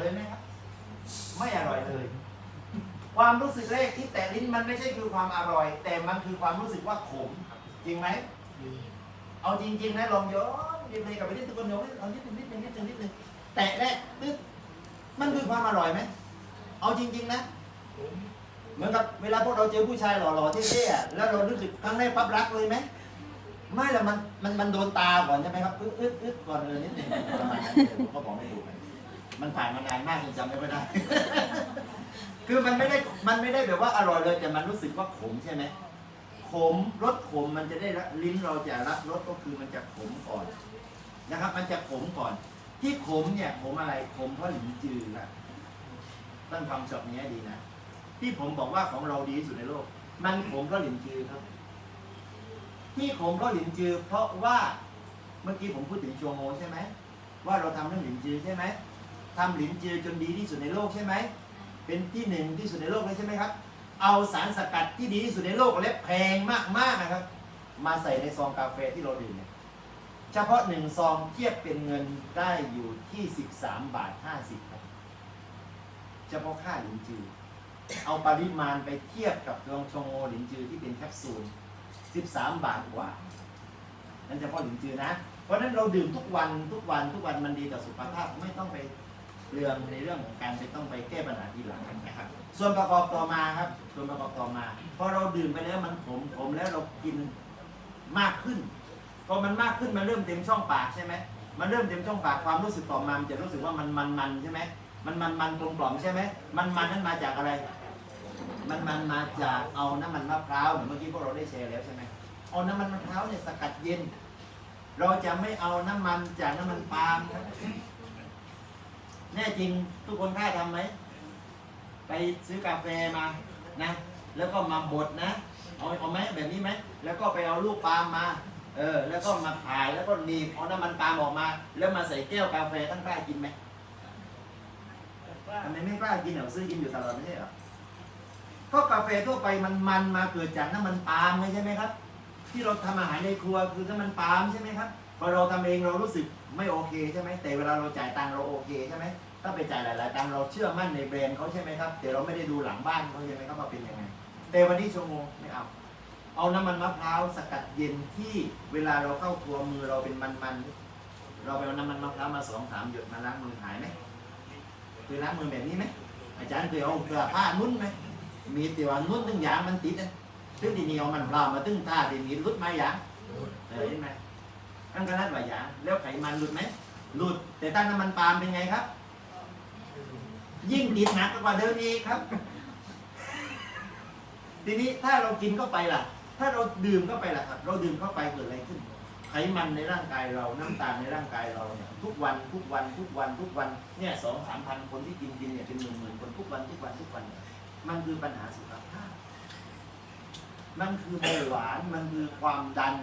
เลยไหมครับ ไม่อร่อยเลย ความรู้สึกแรกที่แตะลิ้นมันไม่ใช่คือความอร่อย แต่มันคือความรู้สึกว่าขม จริงไหม เอาจริงๆนะลองย้อนรีเพลย์กลับไปนิดนึงคนเดียวเอานิดนึงนิดนึงนิดนึงนิดนึงแตะแรกตึ๊ดมันคือความอร่อยไหม เอาจริง ๆ นะ เหมือนกับเวลาพวกเราเจอผู้ชายหล่อๆเท่ๆอะแล้วเรารู้สึกครั้งแรกปั๊บรักเลยไหมไม่ละมันมันมันโดนตาก่อนใช่ไหมครับอึดอึดอึดก่อนเลยนิดนึงประมาณนั้นผมก็บอกไม่ถูก มันผ่านมานานมากจนจำไม่ค่อยได้ คือมันไม่ได้มันไม่ได้แบบว่าอร่อยเลยแต่มันรู้สึกว่าขมใช่ไหมขมรสขมมันจะได้รับลิ้นเราจะรับรสก็คือมันจะขมก่อนนะครับ มันจะขมก่อน ที่ขมเนี่ยขมอะไรขมเพราะหลินจือนะต้นฟังช็อตนี้ดีนะที่ผมบอกว่าของเราดีที่สุดในโลก มันขมเพราะหลินจือครับ ที่ขมเพราะหลินจือ เพราะว่าเมื่อกี้ผมพูดถึงชัวโมใช่ไหมว่าเราทำเรื่องหลินจือใช่ไหม ทำหลินจือจนดีที่สุดในโลกใช่ไหม เป็นที่หนึ่งที่สุดในโลกเลยใช่ไหมครับ เอาสารสกัดที่ดีที่สุดในโลกและแพงมากๆนะครับ มาใส่ในซองกาแฟที่เราดื่มเนี่ยเฉพาะหนึ่งซองเทียบเป็นเงินได้อยู่ที่ 13 บาท 50ครับเฉพาะค่าหลินจือ เอาปริมาณไปเทียบกับรองชงโงหลินจือที่เป็นแคปซูล 13 บาทกว่า นั่นเฉพาะหลินจือนะ เพราะฉะนั้นเราดื่มทุกวันทุกวันทุกวันมันดีต่อสุขภาพไม่ต้องไป เปลืองในเรื่องของการไปต้องไปแก้ปัญหาทีหลังนะครับ ส่วนประกอบต่อมาครับ ส่วนประกอบต่อมาพอเราดื่มไปแล้วมันขมขมแล้วเรากินมากขึ้นพอมันมากขึ้นมันเริ่มเต็มช่องปากใช่ไหมมันเริ่มเต็มช่องปากความรู้สึกต่อมามันจะรู้สึกว่ามันมันมันใช่ไหมมันมันมันกลมกล่อมใช่ไหมมันมันนั้นมาจากอะไร มันมันมาจากเอาน้ำมันมะพร้าวเหมือนเมื่อกี้พวกเราได้แชร์แล้วใช่ไหมเอาน้ำมันมะพร้าวเนี่ยสกัดเย็น เราจะไม่เอาน้ำมันจากน้ำมันปาล์มครับ แน่จริงทุกคนกล้าทำไหม ไปซื้อกาแฟมานะ แล้วก็มาบดนะ เอาเอาไหมแบบนี้ไหม แล้วก็ไปเอาลูกปาล์มมา เออ แล้วก็มาผ่ายแล้วก็หนีบเอาน้ำมันปาล์มออกมา แล้วมาใส่แก้วกาแฟท่านกล้ากินไหมทำไมไม่กล้ากินเหรอซื้อกินอยู่ตลอดไม่ใช่เหรอก็กาแฟทั่วไปมันมันมาเกิดจากน้ำมันปาล์มไม่ใช่ไหมครับ ที่เราทำอาหารในครัวคือน้ำมันปาล์มใช่ไหมครับ พอเราทำเองเรารู้สึกไม่โอเคใช่ไหมแต่เวลาเราจ่ายตังเราโอเคใช่ไหมถ้าไปจ่ายหลาย ๆ ตังเราเชื่อมั่นในแบรนด์เขาใช่ไหมครับแต่เราไม่ได้ดูหลังบ้านเขาใช่ไหมครับว่าเป็นยังไง แต่วันนี้ชั่วโมงไม่เอาเอาน้ำมันมะพร้าวสกัดเย็นที่เวลาเราเข้าครัวมือเราเป็นมันๆเราไปเอาน้ำมันมะพร้าวมาสองสามหยดมาล้างมือหายไหมเคยล้างมือแบบนี้ไหมอาจารย์เคยเอาเกลือผ้านุ่นไหมมีแต่ว่านุ่นตึงยางมันติดนะตึงทีนี้เอามันเปล่ามาตึงท่าทีนี้รุดไหมยางเออเห็นไหม อันก็นั่นว่ายาแล้วไขมันหลุดไหมหลุด แต่ตั้งน้ำมันปาล์มเป็นไงครับ ยิ่งติดหนักกว่าเดิมอีกครับ ทีนี้ถ้าเรากินเข้าไปล่ะ ถ้าเราดื่มเข้าไปล่ะครับ เราดื่มเข้าไปเกิดอะไรขึ้น ไขมันในร่างกายเรา น้ำตาลในร่างกายเราเนี่ยทุกวันทุกวันทุกวันทุกวันเนี่ยสองสามพันคนที่กินกินเนี่ยเป็นหมื่นหมื่นคนทุกวันทุกวันทุกวันเนี่ยมันคือปัญหาสุขภาพ มันคือเบาหวาน มันคือความดัน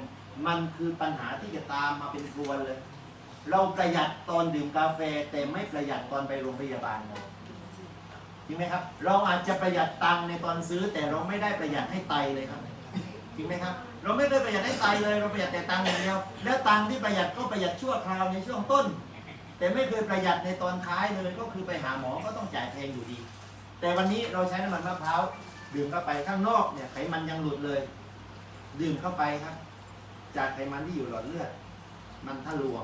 มันคือปัญหาที่จะตามมาเป็นพรวนเลย เราประหยัดตอนดื่มกาแฟ แต่ไม่ประหยัดตอนไปโรงพยาบาลเลยจริงไหมครับ เราอาจจะประหยัดตังค์ในตอนซื้อ แต่เราไม่ได้ประหยัดให้ไตเลยครับจริงไหมครับ เราไม่ได้ประหยัดให้ไตเลย เราประหยัดแต่ตังค์อย่างเดียว แล้วตังค์ที่ประหยัดก็ประหยัดชั่วคราวในช่วงต้น แต่ไม่เคยประหยัดในตอนท้ายเลยก็คือไปหาหมอก็ต้องจ่ายแพงอยู่ดี แต่วันนี้เราใช้น้ำมันมะพร้าวดื่มเข้าไปข้างนอกเนี่ยไขมันยังหลุดเลย ดื่มเข้าไปครับ จากไขมันที่อยู่หลอดเลือด มันทะลวง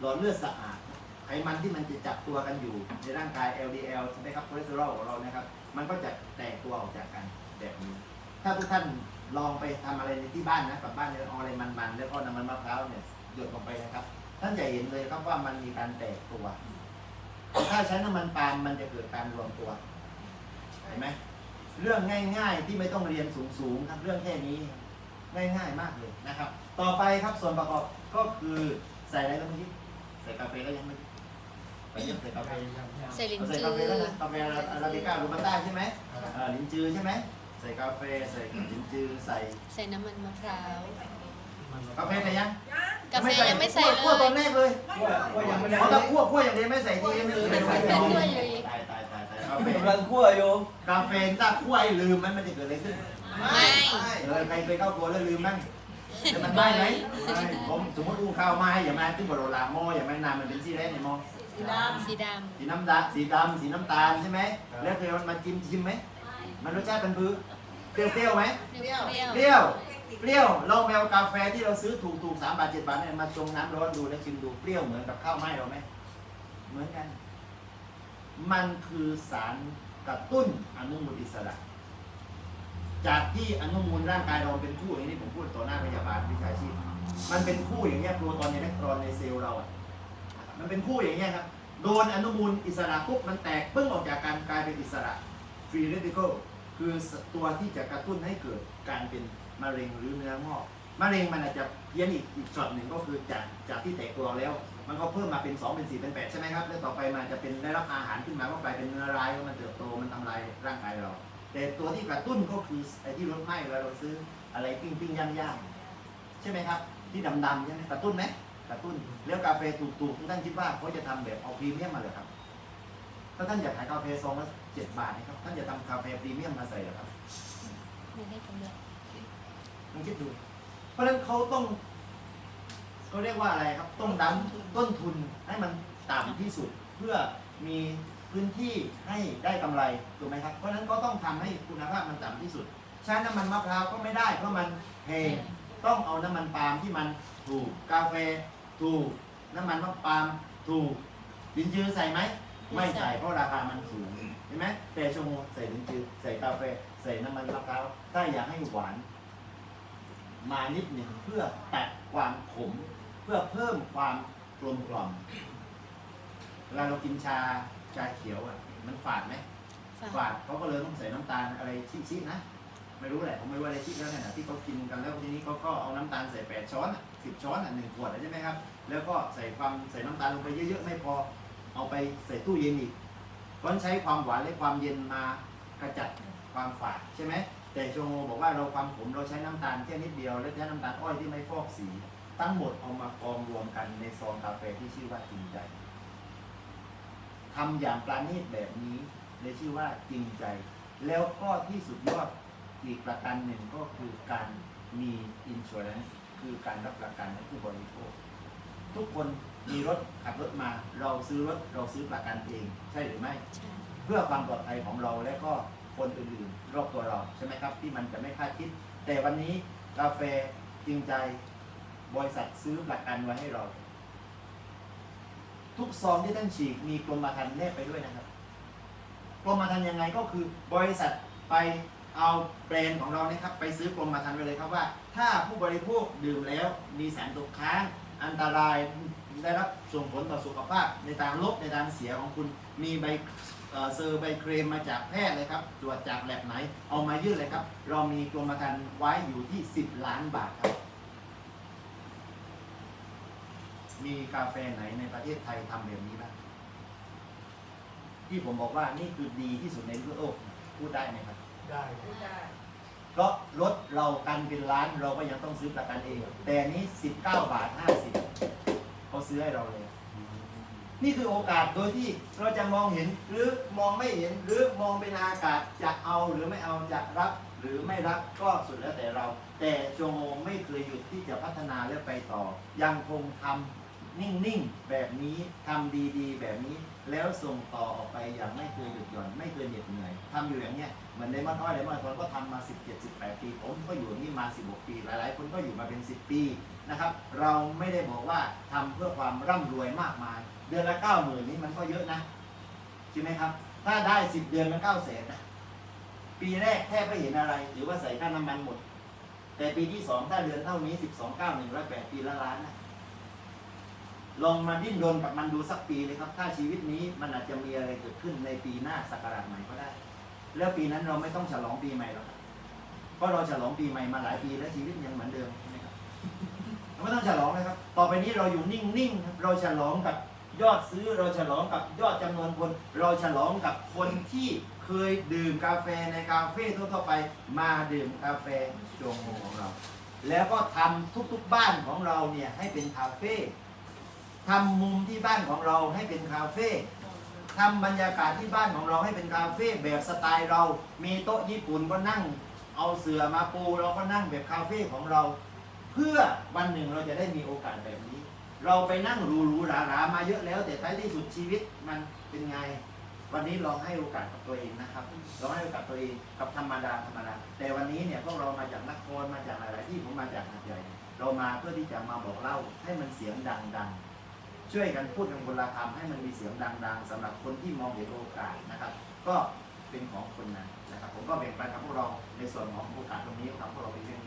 หลอดเลือดสะอาด ไขมันที่มันจะจับตัวกันอยู่ในร่างกาย LDL ใช่ไหมครับคอเลสเตอรอลของเรานะครับ มันก็จะแตกตัวออกจากกันแบบนี้ ถ้าทุกท่านลองไปทำอะไรในที่บ้านนะกลับบ้านเนี่ยเอาอะไรมันๆแล้วก็น้ำมันมะพร้าวเนี่ยหยดลงไปนะครับ ท่านจะเห็นเลยครับว่ามันมีการแตกตัว ถ้าใช้น้ำมันปาล์มมันจะเกิดการรวมตัวเห็นไหมเรื่องง่าย ๆ ที่ไม่ต้องเรียนสูงๆครับเรื่องแค่นี้ ง่ายๆมากเลยนะครับ ต่อไปครับส่วนประกอบก็คือใส่อะไรก็ไม่รู้ใส่กาแฟก็ยังไม่ไปยังใส่กาแฟใส่ลิ้นใส่จืกาแฟแล้วอนะกาแฟอาราบิก้าหรือบัตต้าใช่ไหมเอ่อลิ้นจือใช่ไหมใส่กาแฟใส่ลิ้นจือใส่ใส่น้ำมันมะพร้าว กาแฟใส่ยังกาแฟยังไม่ใส่เลคั่วตอนยแรกเลยว่ายังไม่ได้เขาถ้าคั่วคั่วอย่างเดียวไม่ใส่ทีไม่ไม่ใส่เป็นคั่วอยู่อีกตายตายตายตายกาแฟกำลังคั่วอยู่ กาแฟถ้าคั่วไอ้ลืมมันมันจะเกิดอะไรขึ้น ไม่เออใครเคยเข้าครัวแล้วลืมบ้างจะมันได้ไหมผมสมมติอูข้าวมาให้อย่ามาตึ้งบโรลาหม้ออย่ามาน้ำมันเป็นซี่แรกในหม้อสีดำสีดสีน้ำดาสีดำสีน้ำตาลใช่ไหมแล้วเคยมันมาจิ้มชิมไหมมันรสชาติเป็นพื้เปรี้ยวๆไหมำเปรี้ยวเปรี้ยวเปรี้ยวลองไปเอากาแฟที่เราซื้อถูกถูกๆสามบาทเจ็ดบาทเนี่ยมาชงน้ำร้อนดูแล้วชิมดูเปรี้ยวเหมือนกับข้าวไหม้เราไหมเหมือนกัน มันคือสารกระตุ้นอนุมูลอิสระ จากที่อนุมูลร่างกายเราเป็นคู่อย่างนี้ผมพูดต่อหน้าพยาบาลวิชาชีพ มันเป็นคู่อย่างเงี้ยโปรตอนอิเล็กตรอนในเซลล์เราอะมันเป็นคู่อย่างเงี้ยครับโดนอนุมูลอิสระปุ๊บมันแตกปึ้งออกจากการกลายเป็นอิสระฟรีเรดิค a l คือตัวที่จะกระตุ้นให้เกิดการเป็นมะเร็งหรือเนื้องอกมะเร็งมันอาจจะเพี้ยนอีกอีกช็อตหนึ่งก็คือจากจากที่แตกตัวแล้ว มันก็เพิ่มมาเป็น 2 เป็น 4 เป็น 8 ใช่ไหมครับ แล้วต่อไปมันจะเป็นได้รับอาหารขึ้นมาก็กลายเป็นเนื้อร้ายแล้วมันเติบโตมันทำลายร่างกายเรา แต่ตัวที่กระตุ้นก็คือไอ้ที่รถไหม้เวลาเราซื้ออะไรปิ้งปิ้งย่างย่างๆใช่ไหมครับ ที่ดำๆใช่ไหมกระตุ้นไหมกระตุ้น แล้วกาแฟถูกๆทุกท่านคิดว่าเขาจะทำแบบเอาพรีเมียมมาเลยครับ ถ้าท่านอยากขายกาแฟซองละเจ็ดบาทนะครับท่านจะทำกาแฟพรีเมียมมาใส่เหรอครับไม่ได้กำเนิดลองคิดดู เพราะฉะนั้นเขาต้องเขาเรียกว่าอะไรครับ ต้องดั้ต้นทุนให้มันต่ำที่สุดเพื่อมี พื้นที่ให้ได้กำไรถูกไหมครับ เพราะฉะนั้นก็ต้องทำให้คุณภาพมันต่ำที่สุด ใช้น้ำมันมะพร้าวก็ไม่ได้เพราะมันแพงต้องเอาน้ำมันปาล์มที่มันถูกกาแฟถูกน้ำมันมะปาล์มถูกดินจือใส่ไหมไม่ใส่เพราะราคามันสูงเห็นไหมแต่ชั่วโมงใส่ดินจือใส่กาแฟใส่น้ำมันมะพร้าวถ้าอยากให้หวาน มานิดหนึ่งเพื่อตัดความขม เพื่อเพิ่มความกลมกล่อมเวลาเรากินชา ชาเขียวอะ มันฝาดไหมฝาฝาดเขาก็เลยต้องใส่น้ำตาลอะไรชี้ๆนะ ไม่รู้แหละผมไม่รู้อะไรชี้แล้วเนี่ยนะที่เขากินกันแล้วทีนี้เขาก็เอาน้ำตาลใส่แปดช้อนสิบช้อนอะหนึ่งขวดอะใช่ไหมครับ แล้วก็ใส่ความใส่น้ำตาลลงไปเยอะๆไม่พอ เอาไปใส่ตู้เย็นอีกเพราะฉะนั้นใช้ความหวานและความเย็นมากระจัดความฝาดใช่ไหมแต่โชโงบอกว่าเราความขมเราใช้น้ำตาลแค่นิดเดียว และใช้น้ำตาลอ้อยที่ไม่ฟอกสี ทั้งหมดเอามากองรวมกันในซองกาแฟที่ชื่อว่าจริงใจ ทำอย่างปราณีตแบบนี้เลยชื่อว่าจริงใจ แล้วก็ที่สุดยอดอีกประกันหนึ่งก็คือการมีอินช r ร n c e คือการรับประกันให้ผู้บริโภค ทุกคนมีรถขับรถมา เราซื้อรถเราซื้อประกันเอง ใช่หรือไม่ เพื่อความปลอดภัยของเราและก็คนอื่นๆรอบตัวเราใช่ไหมครับ ที่มันจะไม่คาดคิด แต่วันนี้กาแฟจริงใจบริษัทซื้อประกันไว้ให้เรา ทุกซองที่ท่านฉีกมีกรมธรรม์แนบไปด้วยนะครับกรมธรรม์ยังไงก็คือบริษัทไปเอาแบรนด์ของเราเนี่ยครับไปซื้อกรมธรรม์ไปเลยครับว่า ถ้าผู้บริโภคดื่มแล้วมีสารตกค้างอันตรายได้รับส่งผลต่อสุขภาพในทางลบในทางเสียของคุณมีใบเซอร์ใบเคลมมาจากแพทย์เลยครับตรวจจากแลบไหน เอามายื่นเลยครับ เรามีกรมธรรม์ไว้อยู่ที่ 10 ล้านบาทครับ มีกาแฟไหนในประเทศไทยทำแบบนี้บ้างที่ผมบอกว่านี่คือดีที่สุดในโลกพูดได้ไหมครับได้ไม่ได้เพราะรถเรากันเป็นล้านเราก็ยังต้องซื้อประกันเอง แต่นี้ 19 บาท 50เขาซื้อให้เราเลย นี่คือโอกาสโดยที่เราจะมองเห็นหรือมองไม่เห็นหรือมองเป็นอากาศจะเอาหรือไม่เอาจะรับหรือไม่รับก็สุดแล้วแต่เรา แต่โจโงไม่เคยหยุดที่จะพัฒนาและไปต่อ ยังคงทำ นิ่งๆ แบบนี้ทำดีๆ แบบนี้ แล้วส่งต่อออกไปอย่างไม่เคยหยุดหย่อนไม่เคยเหน็ดเหนื่อยทำอยู่อย่างเนี้ยเหมือนไดมอนด์อ้อยไดมอนด์คนก็ทำมา 17 18 ปีผมก็อยู่นี่มา 16 ปี หลายๆ คนก็อยู่มาเป็น 10 ปีนะครับ เราไม่ได้บอกว่าทำเพื่อความร่ำรวยมากมาย เดือนละ 9 0,000นี่มันก็เยอะนะใช่ไหมครับ ถ้าได้ 10 เดือนมัน9 0 0 0 0นะปีแรกแทบไม่เห็นอะไรถือว่าใส่ค่าน้ำมันหมด แต่ปีที่2ถ้าเดือนเท่านี้ 12 9 108ปีละล้านนะ ลองมาดิ้นรนกับมันดูสักปีเลยครับ ถ้าชีวิตนี้มันอาจจะมีอะไรเกิดขึ้นในปีหน้าสักราชใหม่ก็ได้ แล้วปีนั้นเราไม่ต้องฉลองปีใหม่หรอกครับเพราะเราฉลองปีใหม่มาหลายปีแล้วชีวิตยังเหมือนเดิมใช่ไหมครับเราไม่ต้องฉลองเลยครับ ต่อไปนี้เราอยู่นิ่งๆครับเราฉลองกับยอดซื้อเราฉลองกับยอดจำนวนคน เราฉลองกับคนที่เคยดื่มกาแฟในคาเฟ่ทั่วๆไปมาดื่มกาแฟจงโฮของเรา แล้วก็ทำทุกๆบ้านของเราเนี่ยให้เป็นคาเฟ่ ทำมุมที่บ้านของเราให้เป็นคาเฟ่ทำบรรยากาศที่บ้านของเราให้เป็นคาเฟ่แบบสไตล์เรา มีโต๊ะญี่ปุ่นก็นั่ง เอาเสื่อมาปูเราก็นั่งแบบคาเฟ่ของเรา เพื่อวันหนึ่งเราจะได้มีโอกาสแบบนี้ เราไปนั่งหรูหรูหราหรามาเยอะแล้ว แต่ท้ายที่สุดชีวิตมันเป็นไง วันนี้ลองให้โอกาสกับตัวเองนะครับลองให้โอกาสตัวเองกับธรรมดาธรรมดาแต่วันนี้เนี่ยพวกเรามาจากนครมาจากหลายๆที่ผมมาจากหาดใหญ่เรามาเพื่อที่จะมาบอกเล่าให้มันเสียงดังๆ ช่วยกันพูดกันคนละคำให้มันมีเสียงดัง ๆสำหรับคนที่มองเห็นโอกาสนะครับ ก็เป็นของคนนั้นนะครับ ผมก็แบ่งปันกับพวกเราในส่วนของโอกาสตรงนี้ครับพวกเราไปเรื่อง